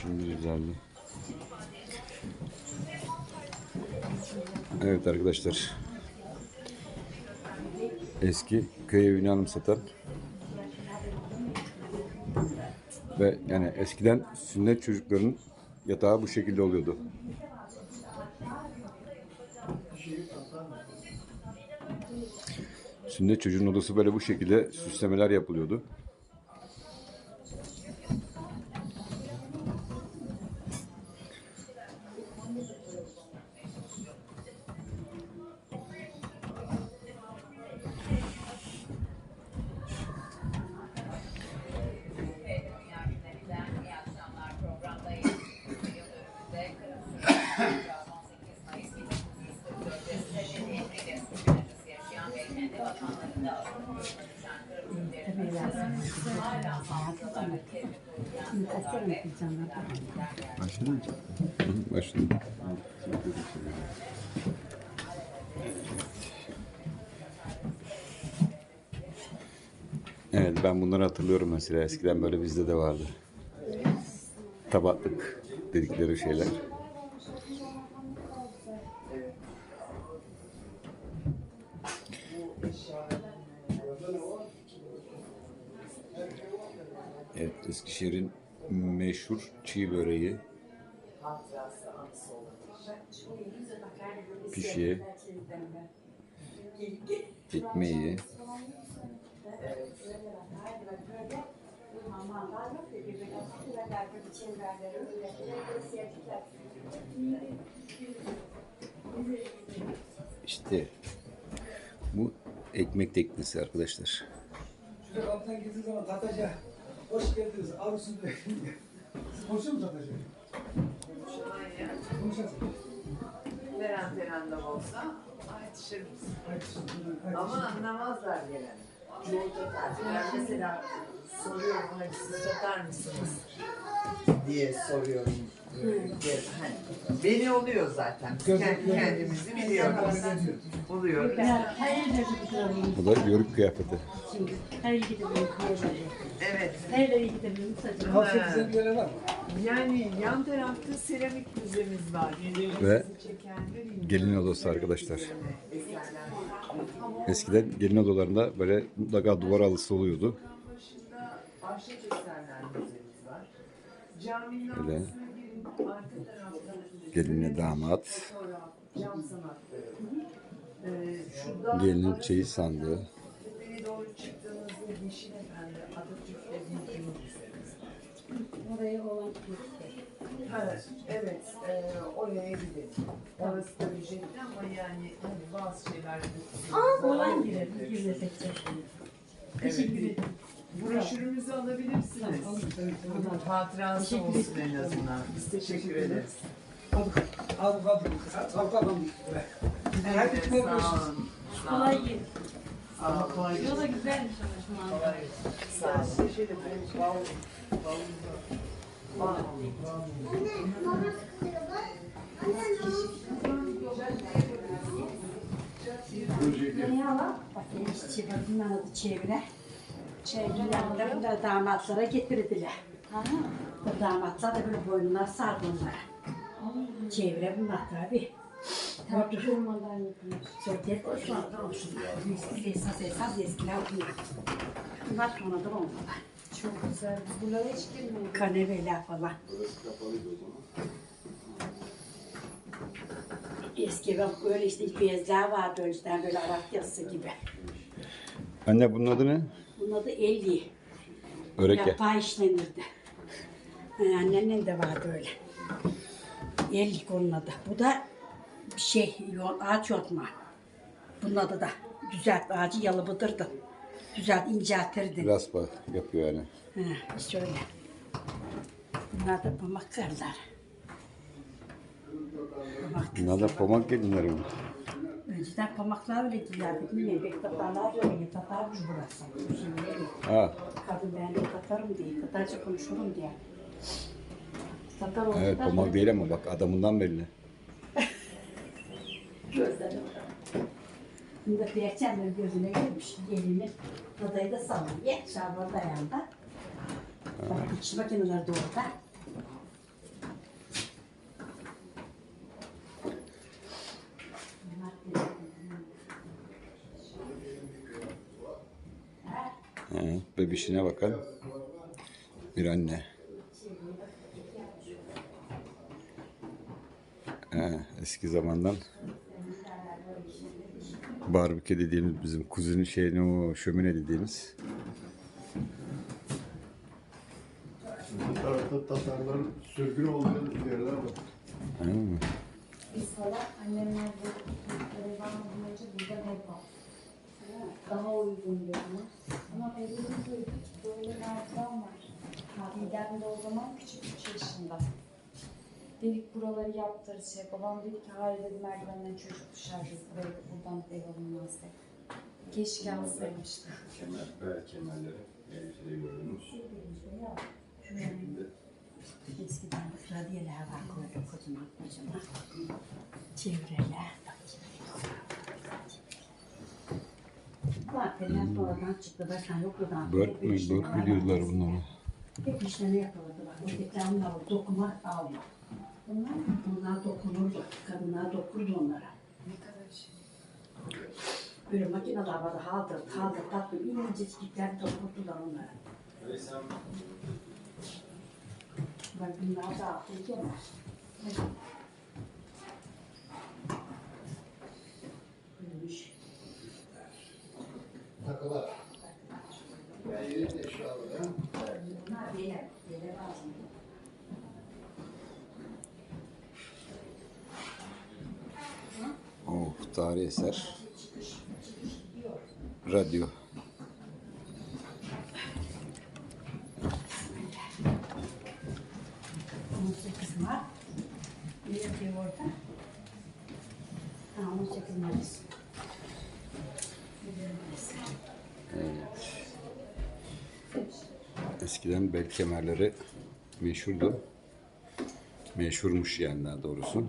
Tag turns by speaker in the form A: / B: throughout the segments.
A: Şimdi düzeldi. Evet arkadaşlar. Eski köy evini anımsatan ve yani eskiden sünnet çocukların yatağı bu şekilde oluyordu. Sünnet çocuğun odası böyle bu şekilde süslemeler yapılıyordu. Evet ben bunları hatırlıyorum mesela eskiden böyle bizde de vardı. Tabaklık dedikleri şeyler. Evet Eskişehir'in meşhur çiğ böreği pişi, ekmeği, işte bu ekmek teknesi arkadaşlar.
B: Şurada kapıdan girdiğiniz zaman Tataca, hoş geldiniz. Arzusu Siz konuşuyor musunuz Tataca?
C: Veren veren de olsa yetişir misin? Ama anlamazlar gelen. Çoğu. Ben mesela soruyorum hani siz tatar mısınız? diye soruyorum. Diye, Hani, beni oluyor zaten. Kendi kendimizi biliyoruz. Buluyoruz.
D: Her yerde gidiyorum.
A: Bu da yörük kıyafeti.
D: Şimdi her yere gidiyorum.
C: Evet.
D: Her
B: edeceğim bir yerler var mı?
C: Yani yan tarafta seramik müzemiz var.
A: Ve gelin odası arkadaşlar. Eskiden gelin odalarında böyle mutlaka duvar halısı oluyordu.
C: Ahşap eserler müzemiz var. Caminin
A: Öyle.
C: altına girin, arka tarafta
A: Gelinle damat.
C: Ee,
A: gelinin çeyiz sandığı.
C: Doğru çıktığınızda Yeşil Efendi.
D: Oraya olan
C: Ha, evet, e, oraya gidelim. Orası da ücretli ama yani hani bazı şeyler...
D: olan girelim. Teşekkür ederim.
C: Broşürümüzü alabilirsiniz. Hatırası
D: Teşekkür
C: olsun en azından. Biz teşekkür ederiz.
B: Hadi, hadi, hadi. Hadi, hadi. Hadi,
C: Evet,
B: hadi.
C: sağ olun.
D: Kolay gelsin.
C: Sağ olun. Kolay gelsin.
D: Yola güzelmiş ama şu anda.
C: Sağ olun. Teşekkür ederim.
D: Ne ala? Bak benim çiçeğimin adı çevre. Çevrelerinde bunlar damatlara getirdiler. Bu damatlar da böyle boynuna sardı onlara. Çevre bunlar tabi. Tartışılmadan yapılmış. Söyle sonradan olsun. Eski esas esas eskiler bunlar. Bunlar sonradan olmalar.
E: Çok güzel. Biz buralara hiç girmedik.
D: Kaneveler falan. Eski bak öyle işte bezler vardı önceden böyle Arap yazısı gibi.
A: Anne bunun adı ne?
D: Bunun adı elli.
A: Öreke.
D: Yapağı işlenirdi. Yani annenin de vardı öyle. Ellik onun adı. Bu da bir şey, yo- ağaç yotma. Bunun adı da. Düzelt ağacı yalıbıdırdı. Düzelt inceltirdin.
A: Raspa yapıyor yani.
D: Ha, işte öyle. Bunlar da pamak kırlar. Pamak
A: Bunlar da pamak gelinleri mi?
D: Önceden pamaklar öyle giyerdik. Bilmiyorum, pek Tatarlar da öyle. Tatarmış burası. Şimdi.
A: Ha,
D: Kadın ben de Tatarım diye, Tatarca konuşurum diye. Tatar olsa
A: evet
D: da
A: pamak değil ama bak adamından belli.
D: Gözleri Bunda perçemler gözüne girmiş. Gelini adayı da sallıyor. Şaban dayanda. Bak dikiş makineleri de orada.
A: Ha, bebişine bakan bir anne. Ha, eski zamandan barbekü dediğimiz bizim kuzinin şeyini o şömine dediğimiz.
F: Bu tarafta Tatarların sürgün olduğu yerler var.
A: Ha,
E: Biz falan annemler bu televizyondan önce burada hep var. Daha uygun diyorlar. Ama evimiz duyduk böyle merdiven var. Didem de o zaman küçük 3 yaşında. Dedik buraları yaptırız şey. Babam dedi ki hayır dedi merdivenden çocuk düşer böyle buradan ev alınmaz dedi. Keşke alsaymıştık.
A: kemer, bel kemerleri elbisede gördünüz.
D: Eskiden radyeler var koyduk kocaman kocaman. Çevreler. Zaten sonradan çıktı. Başkan yok buradan.
A: Börk mü? Börk mü diyorlar bunlara?
D: Hep işleme yapılırdı bak. O reklamlar o dokuma alma. Bunlar, bunlar dokunurdu. Kadınlar dokurdu onlara.
E: Ne kadar şey.
D: Böyle makineler vardı. Haldır, haldır, tatlı. İncecikler dokurdular onlara. Bak bunlar da kemer. Buyurmuş.
F: Takılar. De.
D: Bunlar yere lazım.
A: Oh, tarihi eser. Radyo.
D: Ne yapıyor orada? Ha, Mayıs.
A: Eskiden bel kemerleri meşhurdu. Meşhurmuş yani daha doğrusu.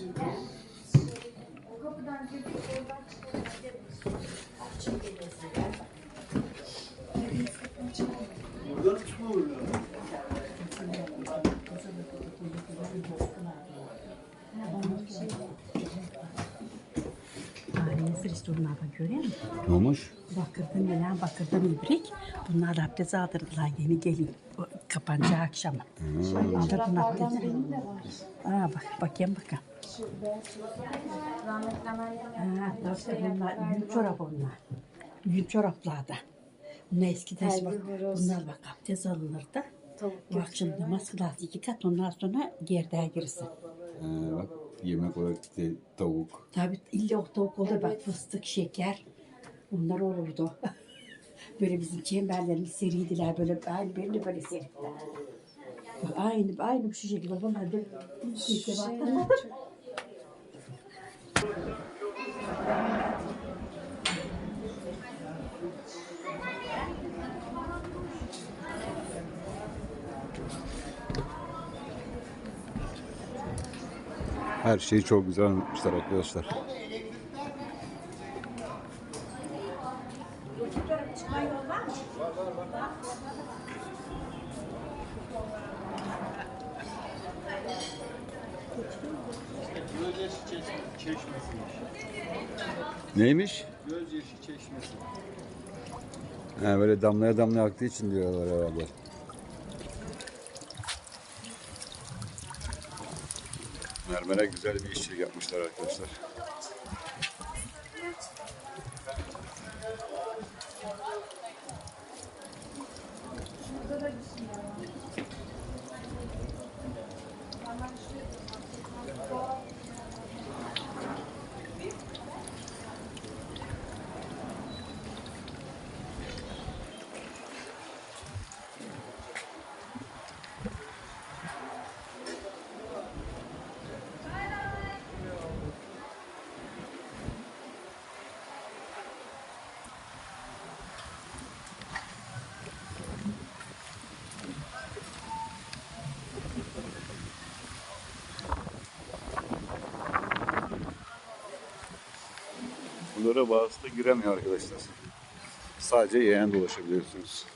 D: Şimdi.
E: O kapıdan girdik oradan çıkabiliriz.
D: Şimdi mesela
F: Buradan çıkma
D: görüyor musun?
A: Ne olmuş?
D: Bakırdan gelen bakırdan ibrik. Bunlar abdest aldırdılar yeni gelin. O Kapanacak akşam. Aldırdılar abdest.
E: Benim de var.
D: Aa bak bakayım bakalım.
E: Şu Rahmetli
D: nasıl bunlar yün çorap onlar. Yün çoraplarda. Bunlar eskiden bak. Bunlar bak abdest alınırdı.
E: tavuk
D: Bu akşam namaz kılarsın iki kat ondan sonra gerdeğe girsin.
A: Ha, bak yemek olarak işte tavuk.
D: Tabii illa o tavuk olur bak fıstık, şeker. Bunlar olurdu. böyle bizim çemberlerimiz seriydiler böyle aynı benim de böyle seriydiler. Bak, Aynı aynı şu şekilde bunlar da bak.
E: çok
A: Her şeyi çok güzel anlatmışlar arkadaşlar. Neymiş?
G: Gözyaşı çeşmesi.
A: Ha, böyle damlaya damlaya aktığı için diyorlar herhalde. Mermere güzel bir işçilik yapmışlar arkadaşlar. Buralara bazısı giremiyor arkadaşlar. Sadece yeğen dolaşabiliyorsunuz.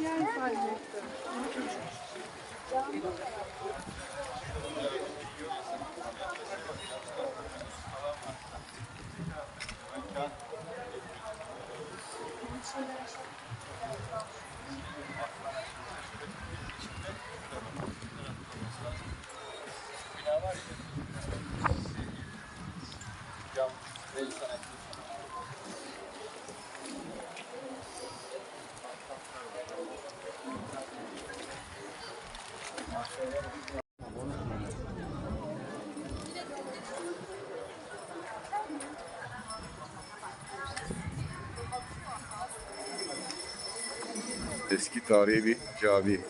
A: yer zannettim. Eski tarihi bir cami.